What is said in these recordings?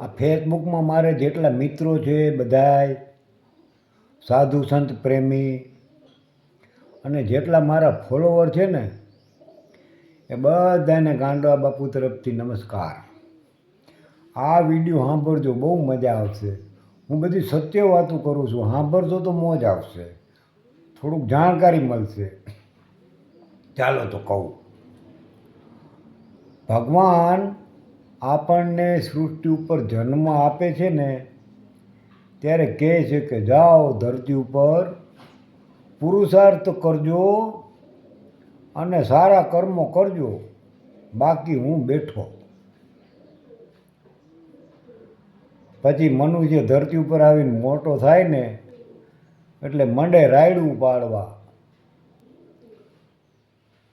આ ફેસબુકમાં મારે જેટલા મિત્રો છે બધાય સાધુ સંત પ્રેમી અને જેટલા મારા ફોલોવર છે ને, એ બધાને ગાંડવા બાપુ તરફથી નમસ્કાર. આ વીડિયો સાંભળજો, બહુ મજા આવશે. હું બધી સત્ય વાતો કરું છું, સાંભળજો તો મોજ આવશે. થોડુંક જાણકારી મળશે. ચાલો તો કહું. ભગવાન આપણને સૃષ્ટિ ઉપર જન્મ આપે છે ને, ત્યારે કહે છે કે જાઓ ધરતી ઉપર, પુરુષાર્થ કરજો અને સારા કર્મો કરજો, બાકી હું બેઠો. પછી મનુષ્ય ધરતી ઉપર આવીને મોટો થાય ને, એટલે મંડે રાયડું પાડવા.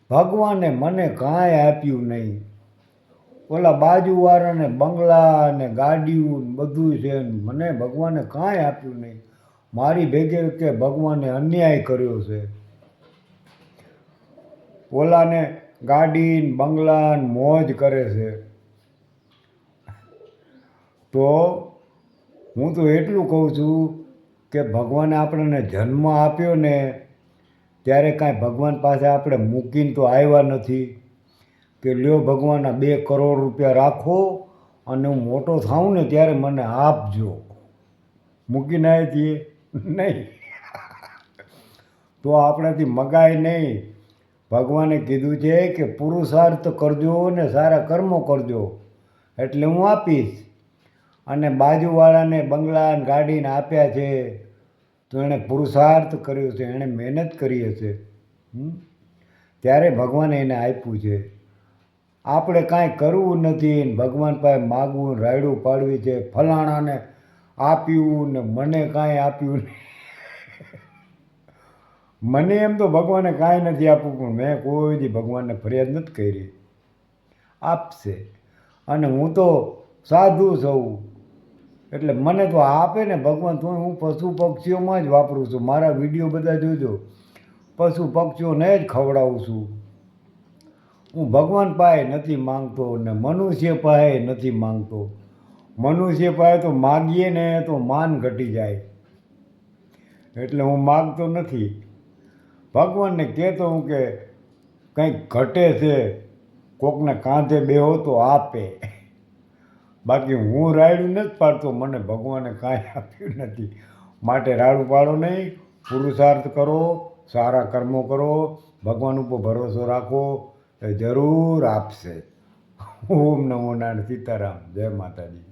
ભગવાને મને કાંઈ આપ્યું નહીં. ઓલા બાજુવાળાને બંગલા ને ગાડીયું ને બધું છે મને ભગવાને કાંઈ આપ્યું નહીં. મારી ભેગે કે ભગવાને અન્યાય કર્યો છે. ઓલાને ગાડી બંગલા મોજ કરે છે. તો હું તો એટલું કહું છું કે ભગવાને આપણને જન્મ આપ્યો ને ત્યારે કાંઈ ભગવાન પાસે આપણે મૂકીને તો આવ્યા નથી. કે લ્યો ભગવાનના બે કરોડ રૂપિયા રાખો અને હું મોટો થાઉં ને ત્યારે મને આપજો. મૂકીને આવી છીએ નહીં. તો આપણાથી મગાય નહીં. ભગવાને કીધું છે કે પુરુષાર્થ કરજો ને સારા કર્મો કરજો. એટલે હું આપીશ. અને બાજુવાળાને બંગલા ગાડીને આપ્યા છે. તો એણે પુરુષાર્થ કર્યો છે. એણે મહેનત કરી હશે? ત્યારે ભગવાને એને આપ્યું છે. આપણે કાંઈ કરવું નથી ને ભગવાન પાસે માગવું રાયડું પાડવી છે, ફલાણાને આપ્યું ને મને કાંઈ આપ્યું મને એમ તો ભગવાને કાંઈ નથી આપ્યું, પણ મેં કોઈ દી ભગવાનને ફરિયાદ નથી કરી. આપશે. અને હું તો સાધુ છું. એટલે મને તો આપે ને ભગવાન, તો હું પશુ પક્ષીઓમાં જ વાપરું છું. મારા વીડિયો બધા જોજો. પશુ પક્ષીઓને જ ખવડાવું છું. હું ભગવાન પાસે નથી માંગતો ને મનુષ્ય પાસે નથી માંગતો. મનુષ્ય પાસે તો માગીએ ને તો માન ઘટી જાય. એટલે હું માગતો નથી. ભગવાનને કહેતો હું કે કંઈક ઘટે છે, કોકને કાંધે બેહો તો આપે. બાકી હું રાયડું નથી પાડતો, મને ભગવાને કાંઈ આપ્યું નથી. માટે રાડું પાડો નહીં, પુરુષાર્થ કરો, સારા કર્મો કરો, ભગવાન ઉપર ભરોસો રાખો જરૂર આપશે. ઓમ નમો નારાયણ સીતારામ. જય માતાજી.